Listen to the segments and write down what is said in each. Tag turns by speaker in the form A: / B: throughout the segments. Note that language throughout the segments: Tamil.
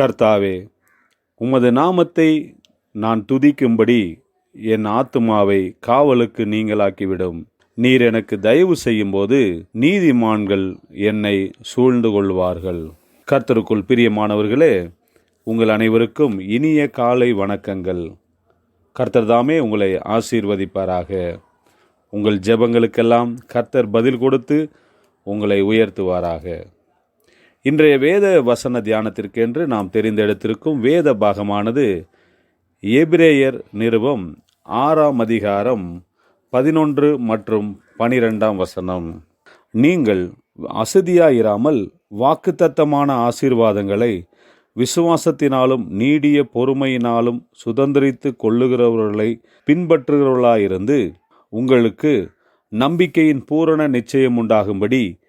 A: கர்த்தாவே உமது நாமத்தை நான் துதிக்கும்படி என் ஆத்துமாவை காவலுக்கு நீங்களாக்கிவிடும். நீர் எனக்கு தயவு செய்யும்போது நீதிமான்கள் என்னை சூழ்ந்து கொள்வார்கள். கர்த்தருக்குள் பிரியமானவர்களே உங்கள் அனைவருக்கும் இனிய காலை வணக்கங்கள். கர்த்தர் தாமே உங்களை ஆசீர்வதிப்பாராக. உங்கள் ஜெபங்களுக்கெல்லாம் கர்த்தர் பதில் கொடுத்து உங்களை உயர்த்துவாராக. இன்றைய வேத வசன தியானத்திற்கென்று நாம் தெரிந்தெடுத்திருக்கும் வேத பாகமானது எபிரேயர் நிருபம் ஆறாம் அதிகாரம் பதினொன்று மற்றும் பனிரெண்டாம் வசனம். நீங்கள் அசதியாயிராமல் வாக்குத்தத்தமான ஆசீர்வாதங்களை விசுவாசத்தினாலும் நீடிய பொறுமையினாலும் சுதந்திரித்து கொள்ளுகிறவர்களை பின்பற்றுகிறவர்களாயிருந்து உங்களுக்கு நம்பிக்கையின் பூரண நிச்சயம் உண்டாகும்படி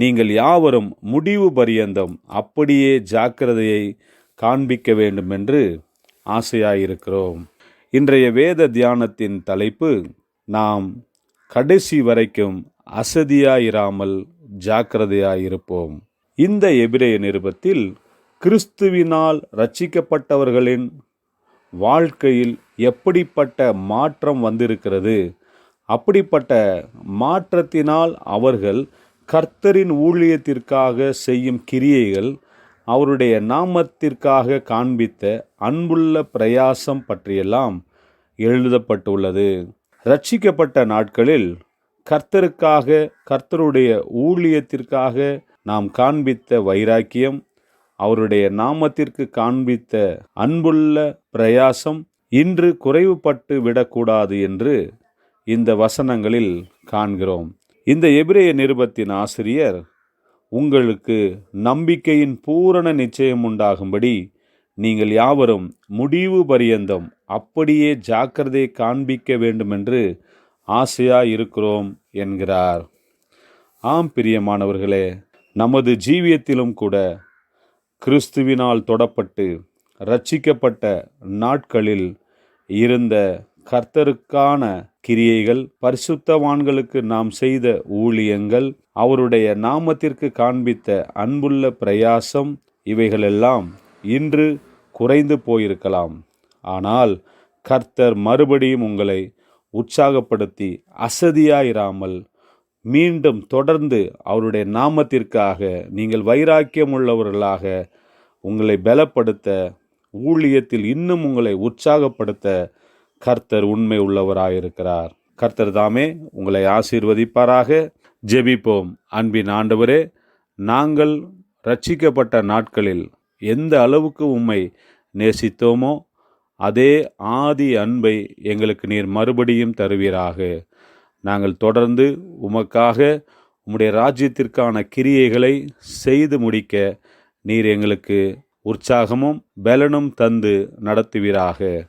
A: நீங்கள் யாவரும் முடிவு பரியந்தம் அப்படியே ஜாக்கிரதையை காண்பிக்க வேண்டும் என்று ஆசையாயிருக்கிறோம். இன்றைய வேத தியானத்தின் தலைப்பு நாம் கடைசி வரைக்கும் அசதியாயிராமல் ஜாக்கிரதையாயிருப்போம். இந்த எபிரேய நிருபத்தில் கிறிஸ்துவினால் ரட்சிக்கப்பட்டவர்களின் வாழ்க்கையில் எப்படிப்பட்ட மாற்றம் வந்திருக்கிறது அப்படிப்பட்ட மாற்றத்தினால் அவர்கள் கர்த்தரின் ஊழியத்திற்காக செய்யும் கிரியைகள் அவருடைய நாமத்திற்காக காண்பித்த அன்புள்ள பிரயாசம் பற்றியெல்லாம் எழுதப்பட்டுள்ளது. ரட்சிக்கப்பட்ட நாட்களில் கர்த்தருக்காக கர்த்தருடைய ஊழியத்திற்காக நாம் காண்பித்த வைராக்கியம் அவருடைய நாமத்திற்கு காண்பித்த அன்புள்ள பிரயாசம் இன்று குறைவுபட்டு விடக்கூடாது என்று இந்த வசனங்களில் காண்கிறோம். இந்த எபிரேய நிருபத்தின் ஆசிரியர் உங்களுக்கு நம்பிக்கையின் பூரண நிச்சயம் உண்டாகும்படி நீங்கள் யாவரும் முடிவு பரியந்தம் அப்படியே ஜாக்கிரதை காண்பிக்க வேண்டுமென்று ஆசையாக இருக்கிறோம் என்கிறார். ஆம் பிரியமானவர்களே நமது ஜீவியத்திலும் கூட கிறிஸ்துவினால் தொடப்பட்டு ரட்சிக்கப்பட்ட நாட்களில் இருந்த கர்த்தருக்கான கிரியைகள் பரிசுத்தவான்களுக்கு நாம் செய்த ஊழியங்கள் அவருடைய நாமத்திற்கு காண்பித்த அன்புள்ள பிரயாசம் இவைகளெல்லாம் இன்று குறைந்து போயிருக்கலாம். ஆனால் கர்த்தர் மறுபடியும் உங்களை உற்சாகப்படுத்தி அசதியாயிராமல் மீண்டும் தொடர்ந்து அவருடைய நாமத்திற்காக நீங்கள் வைராக்கியம் உள்ளவர்களாக உங்களை பலப்படுத்த ஊழியத்தில் இன்னும் உங்களை உற்சாகப்படுத்த கர்த்தர் உண்மை உள்ளவராயிருக்கிறார். கர்த்தர் தாமே உங்களை ஆசீர்வதிப்பாராக. ஜெபிப்போம். அன்பின் ஆண்டவரே நாங்கள் ரட்சிக்கப்பட்ட நாட்களில் எந்த அளவுக்கு உம்மை நேசித்தோமோ அதே ஆதி அன்பை எங்களுக்கு நீர் மறுபடியும் தருவீராக. நாங்கள் தொடர்ந்து உமக்காக உம்முடைய ராஜ்யத்திற்கான கிரியைகளை செய்து முடிக்க நீர் எங்களுக்கு உற்சாகமும் பலனும் தந்து நடத்துவீராக.